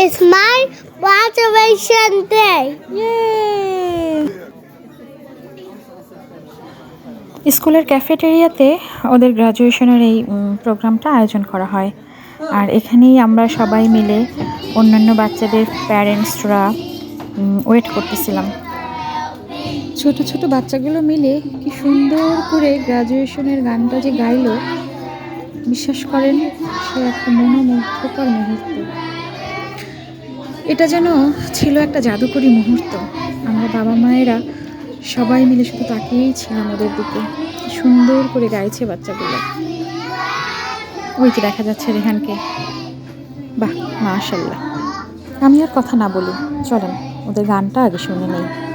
is my graduation day. স্কুলের ক্যাফেটেরিয়াতে ওদের গ্রাজুয়েশনের এই প্রোগ্রামটা আয়োজন করা হয়। আর এখানেই আমরা সবাই মিলে অন্যান্য বাচ্চাদের প্যারেন্টসরা ওয়েট করতেছিলাম। ছোট ছোট বাচ্চাগুলো মিলে কি সুন্দর করে গ্রাজুয়েশনের গানটা যে গাইলো বিশ্বাস করেন সে একটা মনোমুগ্ধকর মুহূর্ত। এটা যেন ছিল একটা জাদুকরী মুহূর্ত। আমরা বাবা মায়েরা সবাই মিলে শুধু তাকিয়েই ছিলাম ওদের দিকে। সুন্দর করে গাইছে বাচ্চাগুলো। ওই যে দেখা যাচ্ছে রেহানকে। বাহ মাশাল্লাহ আমি আর কথা না বলি। চলেন, ওদের গানটা আগে শুনে নেই।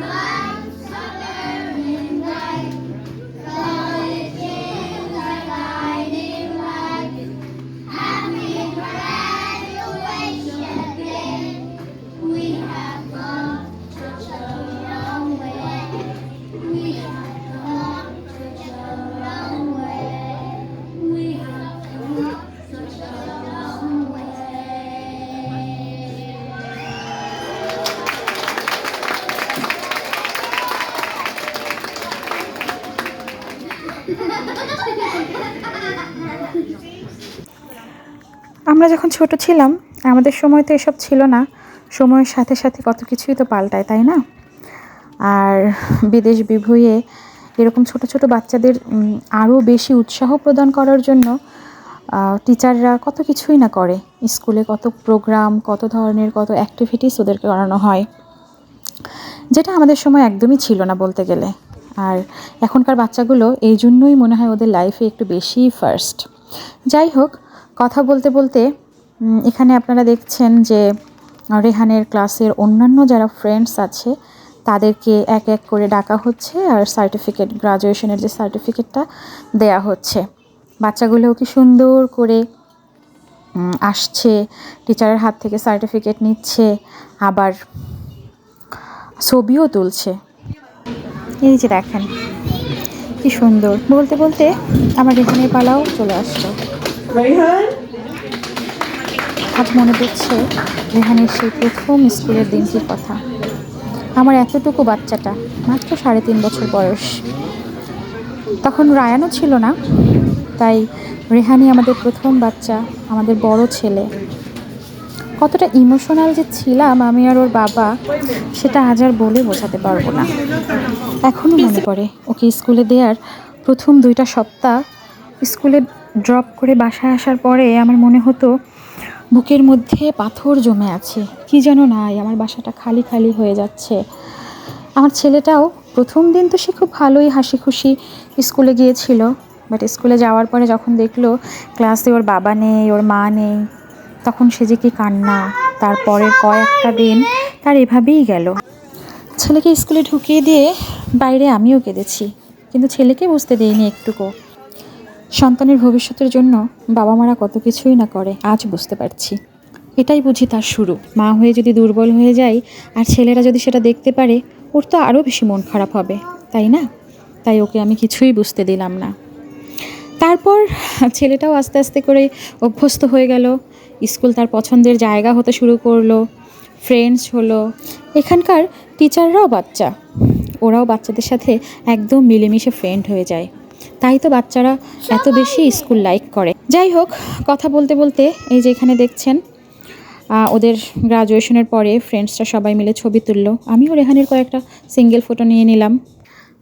আমরা যখন ছোট ছিলাম, আমাদের সময় তো এসব ছিল না। সময়ের সাথে সাথে কত কিছুই তো পাল্টায়, তাই না? আর বিদেশ বিভুঁইয়ে এরকম ছোট ছোট বাচ্চাদের আরও বেশি উৎসাহ প্রদান করার জন্য টিচাররা কত কিছুই না করে। স্কুলে কত প্রোগ্রাম কত ধরনের কত অ্যাক্টিভিটিস ওদেরকে করানো হয়। যেটা আমাদের সময় একদমই ছিল না বলতে গেলে। আর এখনকার বাচ্চাগুলো এই জন্যই মনে হয় ওদের লাইফে একটু বেশি ফার্স্ট যাই হোক, কথা বলতে বলতে এখানে আপনারা দেখছেন যে রেহানের ক্লাসের অন্যান্য যারা ফ্রেন্ডস আছে, তাদেরকে এক এক করে ডাকা হচ্ছে আর সার্টিফিকেট গ্রাজুয়েশনের যে সার্টিফিকেটটা দেয়া হচ্ছে। বাচ্চাগুলোও কি সুন্দর করে আসছে টিচারের হাত থেকে সার্টিফিকেট নিচ্ছে, আবার ছবিও তুলছে। এই যে দেখেন কি সুন্দর। বলতে বলতে আমার রেহানের পালাও চলে আসলো। আজ মনে পড়ছে রেহানের সেই প্রথম স্কুলের দিনটির কথা। আমার এতটুকু বাচ্চাটা মাত্র সাড়ে তিন বছর বয়স। তখন রায়ানও ছিল না তাই রেহানি আমাদের প্রথম বাচ্চা আমাদের বড় ছেলে। কতটা ইমোশনাল যে ছিলাম আমি আর ওর বাবা, সেটা আজ আর বলে বোঝাতে পারব না। এখনও মনে পড়ে ওকে স্কুলে দেওয়ার প্রথম দুইটা সপ্তাহ। স্কুলে ড্রপ করে বাসায় আসার পরে আমার মনে হতো, বুকের মধ্যে পাথর জমে আছে। কি যেন নাই, আমার বাসাটা খালি খালি হয়ে যাচ্ছে। আমার ছেলেটাও প্রথম দিন তো সে খুব ভালোই হাসি খুশি স্কুলে গিয়েছিল বাট স্কুলে যাওয়ার পরে যখন দেখল ক্লাসে ওর বাবা নেই, ওর মা নেই তখন সে যে কি কান্না তারপরে কয়েকটা দিন তার এভাবেই গেল। ছেলেকে স্কুলে ঢুকিয়ে দিয়ে বাইরে আমিও কেঁদেছি, কিন্তু ছেলেকে বুঝতে দিইনি একটুকু। সন্তানের ভবিষ্যতের জন্য বাবা মারা কত কিছুই না করে, আজ বুঝতে পারছি। এটাই বুঝি তার শুরু। মা হয়ে যদি দুর্বল হয়ে যায়, আর ছেলেরা যদি সেটা দেখতে পারে, ওর তো আরও বেশি মন খারাপ হবে, তাই না? তাই ওকে আমি কিছুই বুঝতে দিলাম না। তারপর ছেলেটাও আস্তে আস্তে করে অভ্যস্ত হয়ে গেল। স্কুল তার পছন্দের জায়গা হতে শুরু করল ফ্রেন্ডস হলো। এখানকার টিচাররাও বাচ্চা। ওরাও বাচ্চাদের সাথে একদম মিলেমিশে ফ্রেন্ড হয়ে যায়। তাই তো বাচ্চারা এত বেশি স্কুল লাইক করে। যাই হোক, কথা বলতে বলতে এই যে এখানে দেখছেন ওদের গ্রাজুয়েশনের পরে ফ্রেন্ডসরা সবাই মিলে ছবি তুললো। আমিও রেহানের কয়েকটা সিঙ্গেল ফটো নিয়ে নিলাম।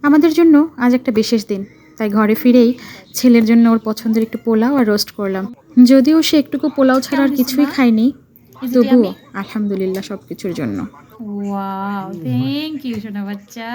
আমাদের জন্য আজ একটা বিশেষ দিন। তাই ঘরে ফিরেই ছেলের জন্য ওর পছন্দের একটু পোলাও আর রোস্ট করলাম। যদিও সে একটুকু পোলাও ছাড়া আর কিছুই খায়নি তবুও আলহামদুলিল্লাহ সব কিছুর জন্য ওয়াও থ্যাংক ইউ সোনা বাচ্চা।